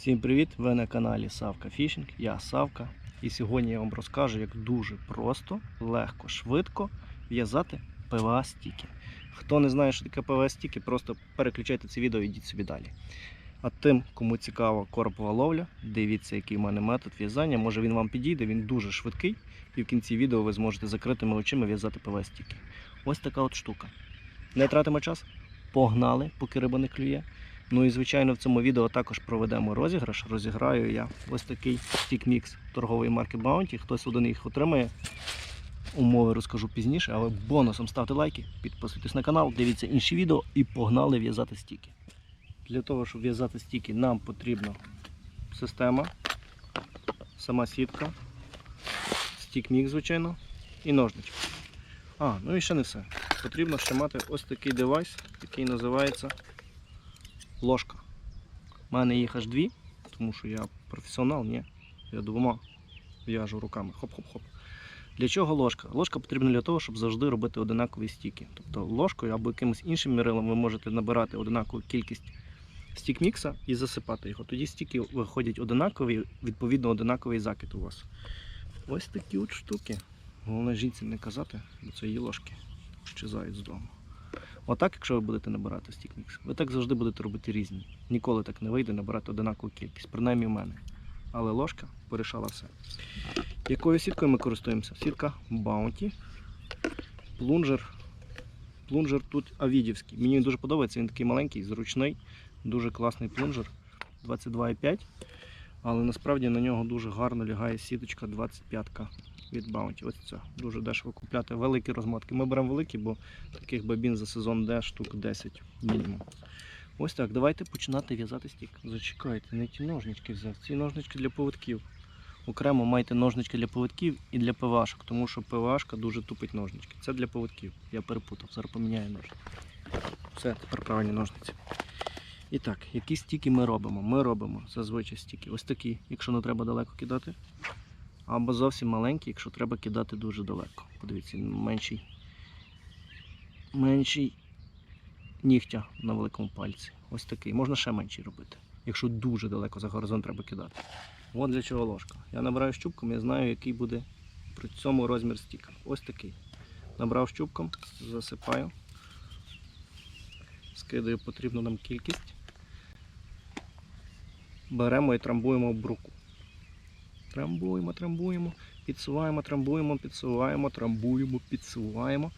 Всім привіт! Ви на каналі Савка Фішинг. Я Савка. І сьогодні я вам розкажу, як дуже просто, легко, швидко в'язати ПВА стіки. Хто не знає, що таке ПВА стіки, просто переключайте це відео і йдіть собі далі. А тим, кому цікава коропова ловля, дивіться, який в мене метод в'язання. Може він вам підійде, він дуже швидкий. І в кінці відео ви зможете закритими очима в'язати ПВА стіки. Ось така от штука. Не тратимо час. Погнали, поки риба не клює. Ну і звичайно в цьому відео також проведемо розіграш. Розіграю я ось такий стік-мікс торгової марки Bounty. Хтось один їх отримає. Умови розкажу пізніше, але бонусом ставте лайки, підписуйтесь на канал, дивіться інші відео і погнали в'язати стіки. Для того, щоб в'язати стіки, нам потрібна система, сама сітка, стік-мікс, звичайно, і ножнички. А, ну і ще не все. Потрібно ще мати ось такий девайс, який називається ложка. У мене їх аж дві, тому що я професіонал, ні. Я двома в'яжу руками. Хоп-хоп-хоп. Для чого ложка? Ложка потрібна для того, щоб завжди робити одинакові стіки. Тобто ложкою або якимось іншим мірилом ви можете набирати одинакову кількість стік-мікса і засипати його. Тоді стіки виходять одинакові, відповідно одинаковий закид у вас. Ось такі от штуки. Головне жінці не казати, бо це її ложки щезають з дому. Отак, якщо ви будете набирати стікмікс, ви так завжди будете робити різні. Ніколи так не вийде набирати одинакову кількість, принаймні в мене. Але ложка порішала все. Якою сіткою ми користуємося? Сітка Bounty. Плунжер. Плунжер тут авідівський. Мені він дуже подобається, він такий маленький, зручний, дуже класний плунжер 22,5. Але насправді на нього дуже гарно лягає сіточка 25 від Bounty. Ось це. Дуже дешево купляти великі розмотки. Ми беремо великі, бо таких бабін за сезон де штук 10 мінімум. Ось так, давайте починати в'язати стік. Зачекайте, не ті ножнички взяв. Ці ножнички для поводків. Окремо майте ножнички для поводків і для ПВАшок, тому що ПВАшка дуже тупить ножнички. Це для поводків. Я перепутав, зараз поміняю ножнички. Все, тепер правильні ножниці. І так, які стіки ми робимо? Ми робимо зазвичай стіки. Ось такі, якщо не треба далеко кидати. Або зовсім маленькі, якщо треба кидати дуже далеко. Подивіться, менший. Менший нігтя на великому пальці. Ось такий. Можна ще менший робити. Якщо дуже далеко за горизонт треба кидати. От для чого ложка. Я набираю щупком, я знаю, який буде при цьому розмір стіка. Ось такий. Набрав щупком, засипаю, скидаю потрібну нам кількість. Беремо і трамбуємо в бруку. Трамбуємо, трамбуємо, підсуваємо, трамбуємо, підсуваємо, трамбуємо, підсуваємо.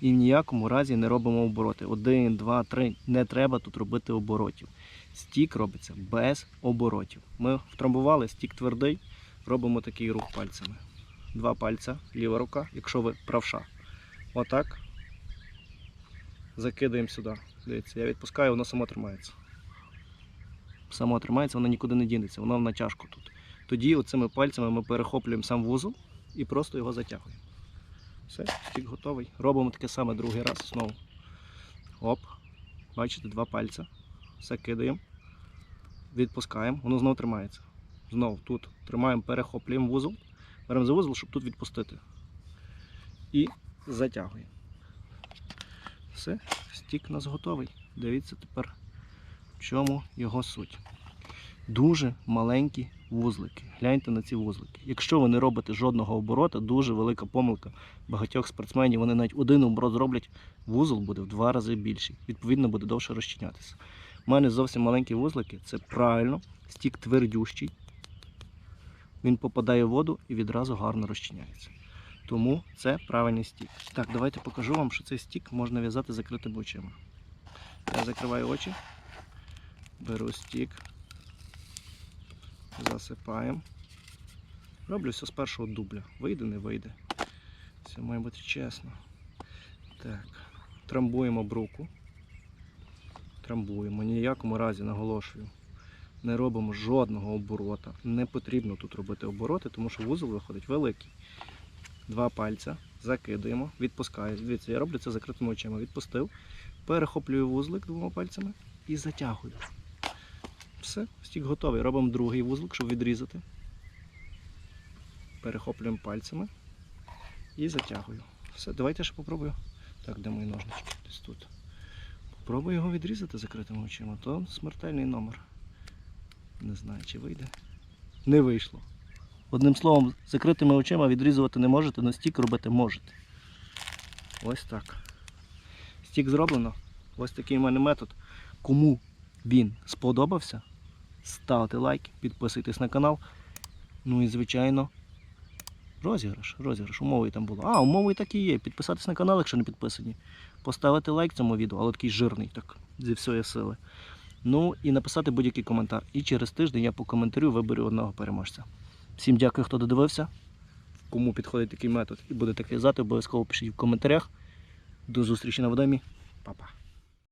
І в ніякому разі не робимо обороти. Один, два, три. Не треба тут робити оборотів. Стік робиться без оборотів. Ми втрамбували, стік твердий, робимо такий рух пальцями. Два пальця, ліва рука, якщо ви правша. Отак. Закидаємо сюди. Дивіться, я відпускаю, воно само тримається. Само тримається, воно нікуди не дінеться, воно в натяжку тут. Тоді оцими пальцями ми перехоплюємо сам вузол і просто його затягуємо. Все, стік готовий. Робимо таке саме другий раз знову. Оп. Бачите, два пальця. Все кидаємо. Відпускаємо, воно знову тримається. Знову тут тримаємо, перехоплюємо вузол. Беремо за вузол, щоб тут відпустити. І затягуємо. Все, стік у нас готовий. Дивіться тепер, в чому його суть. Дуже маленькі вузлики. Гляньте на ці вузлики. Якщо ви не робите жодного оборота, дуже велика помилка багатьох спортсменів. Вони навіть один оборот зроблять, вузол буде в два рази більший. Відповідно, буде довше розчинятися. У мене зовсім маленькі вузлики, це правильно, стік твердющий. Він попадає в воду і відразу гарно розчиняється. Тому це правильний стік. Так, давайте покажу вам, що цей стік можна в'язати закритими очима. Я закриваю очі, беру стік, засипаємо. Роблю все з першого дубля. Вийде, не вийде. Все має бути чесно. Так. Трамбуємо бруку. Трамбуємо. Ні в якому разі наголошую. Не робимо жодного оборота. Не потрібно тут робити обороти, тому що вузол виходить великий. Два пальця. Закидуємо, відпускаю. Дивіться, я роблю це закритими очима. Відпустив. Перехоплюю вузлик двома пальцями і затягую. Все, стік готовий. Робимо другий вузлик, щоб відрізати. Перехоплюємо пальцями і затягую. Все, давайте ще попробую. Так, де мої ножнички? Десь тут. Попробую його відрізати закритими очима, то смертельний номер. Не знаю, чи вийде. Не вийшло. Одним словом, закритими очима відрізувати не можете, але стік робити можете. Ось так. Стік зроблено. Ось такий у мене метод. Кому він сподобався, ставте лайк, підписуйтесь на канал. Ну і звичайно, розіграш. Розіграш. Умови там було. А, умови так і є. Підписатись на канал, якщо не підписані. Поставити лайк цьому відео, але такий жирний, так, зі всієї сили. Ну і написати будь-який коментар. І через тиждень я по коментарю виберу одного переможця. Всім дякую, хто додивився. Кому підходить такий метод і будете в'язати, обов'язково пишіть в коментарях. До зустрічі на водомі. Па-па.